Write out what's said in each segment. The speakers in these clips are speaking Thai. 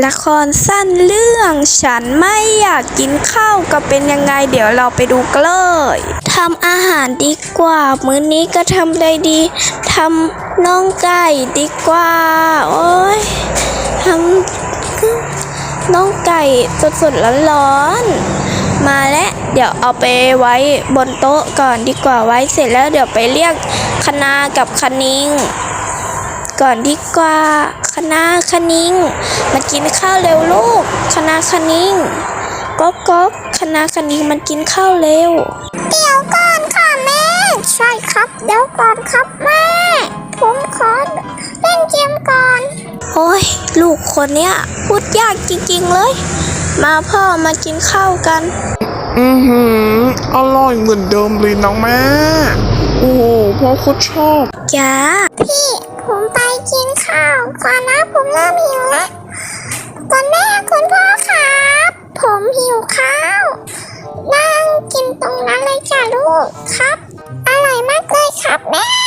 ละครสั้นเรื่องฉันไม่อยากกินข้าวก็เป็นยังไงเดี๋ยวเราไปดูกันเลยทำอาหารดีกว่า มื้อนี้ก็ทำอะไรดีทำน่องไก่ดีกว่า โอ้ยทำน่องไก่สดๆร้อนๆมาแล้วเดี๋ยวเอาไปไว้บนโต๊ะก่อนดีกว่าไว้เสร็จแล้วเดี๋ยวไปเรียกคณากับคณิง ก่อนดีกว่าคณะคณิงมากินข้าวเร็วลูกคณะคณิงก๊อกก๊อกคณะคณิงมันกินข้าวเร็ว เดี๋ยวก่อนค่ะแม่ ใช่ครับเดี๋ยวก่อนครับแม่ ผมขอเล่นเกมก่อน โอ้ยลูกคนเนี้ยพูดยากจริงๆเลย มาพ่อมากินข้าวกัน อือหืออร่อยเหมือนเดิมเลยน้องแม่ โอ้โหพ่อโคตรชอบจ้าพี่ ผมไปกินข้าวก่อนนะผมเริ่มหิวแล้วก่อนแม่คุณพ่อครับ ผมหิวข้าว นั่งกินตรงนั้นเลยจ้ะลูกครับ อร่อยมากเลยครับแม่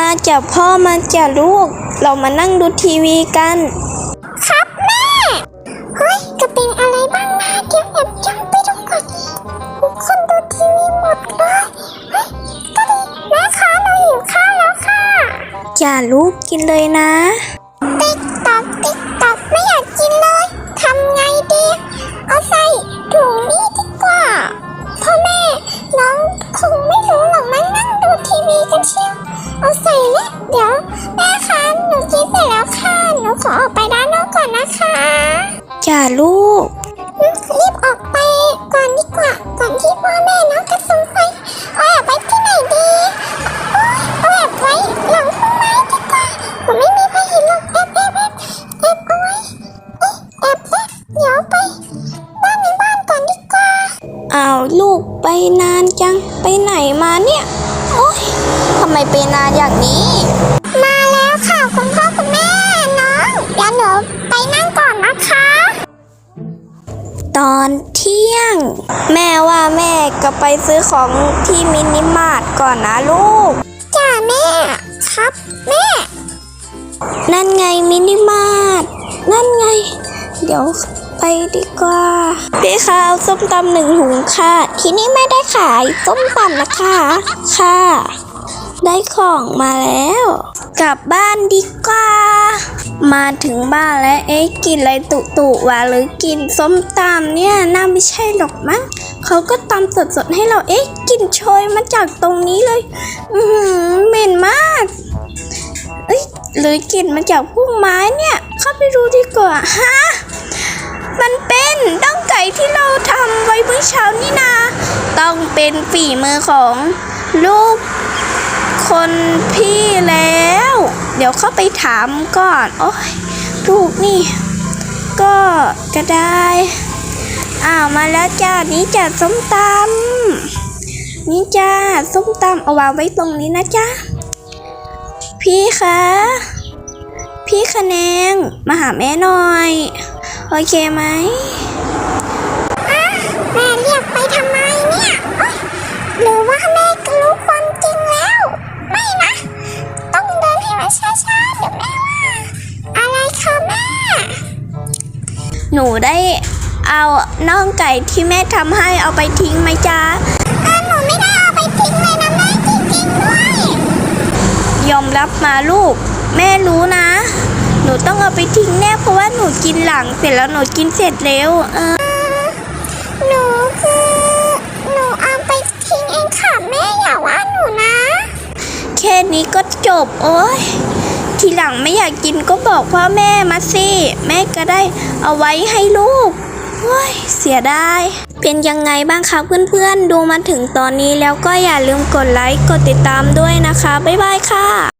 มาจากพ่อมาจากลูก เรามานั่งดูทีวีกัน ครับแม่ เฮ้ยจะเป็นอะไรบ้างนะเดี๋ยวแอบจ้องไปดูก่อนทุกคนดูทีวีหมดเลยเฮ้ยก็ดีแม่คะหนูหิวข้าวแล้วค่ะจ้าลูกกินเลยนะ นานจัง ไปไหนมาเนี่ย โอ๊ยทำไมไปนานอย่างนี้ มาแล้วค่ะ คุณพ่อคุณแม่น้องเดี๋ยวหนูไปนั่งก่อนนะคะ ตอนเที่ยง แม่ว่าแม่ก็ไปซื้อของที่มินิมาร์ทก่อนนะลูก จ้าแม่ ครับแม่ นั่นไงมินิมาร์ทนั่นไง เดี๋ยว ไปดีกว่า พี่คะเอาส้มตำหนึ่งถุงค่ะ ที่นี่ไม่ได้ขายส้มตำนะคะ ค่ะ ได้ของมาแล้ว กลับบ้านดีกว่า มาถึงบ้านแล้ว เอ๊ะกินอะไรตุตุวะหรือกินส้มตำเนี่ยน่าไม่ใช่หรอกมั้งเขาก็ตำสดๆให้เราเอ๊ะกลินโชยมาจากตรงนี้เลย อือหือเหม็นมากเอ้ยหรือกลิ่นมาจากพุ่มไม้เนี่ย เข้าไปดูดีกว่าฮะ มันเป็นน่องไก่ที่เราทำไว้เมื่อเช้านี่นา ต้องเป็นฝีมือของลูกคนพี่แล้ว เดี๋ยวเข้าไปถามก่อน โอ้ยลูกนี่ ก็ก็ได้อ้าวมาแล้วจ้า นี่จ้าส้มตำนี่จ้าส้มตำเอาวางไว้ตรงนี้นะจ้าพี่คะ พี่คะแนง มาหาแม่หน่อย โอเคไหมแม่เรียกไปทำไมเนี่ยเอ้ยหรือว่าแม่ก็รู้ความจริงแล้ว ไม่นะ ต้องเดินให้มันช้าๆเดี๋ยวแม่ว่าอะไรคะแม่ หนูได้เอาน่องไก่ที่แม่ทำให้เอาไปทิ้งไหมจ๊ะเออหนูไม่ได้เอาไปทิ้งเลยนะแม่จริงๆด้วยยอมรับมาลูก แม่รู้นะ หนูต้องเอาไปทิ้งแน่เพราะว่าหนู กินหลังเสร็จแล้วหนูกินเสร็จเร็วเออหนูคือหนูเอาไปทิ้งเองค่ะแม่อย่าว่าหนูนะ แค่นี้ก็จบโอ้ยทีหลังไม่อยากกินก็บอกพ่อแม่มาสิ แม่ก็ได้เอาไว้ให้ลูกโอ้ยเสียดาย เป็นยังไงบ้างคะเพื่อนๆ ดูมาถึงตอนนี้แล้วก็อย่าลืมกดไลค์ กดติดตามด้วยนะคะ บ๊ายบายค่ะ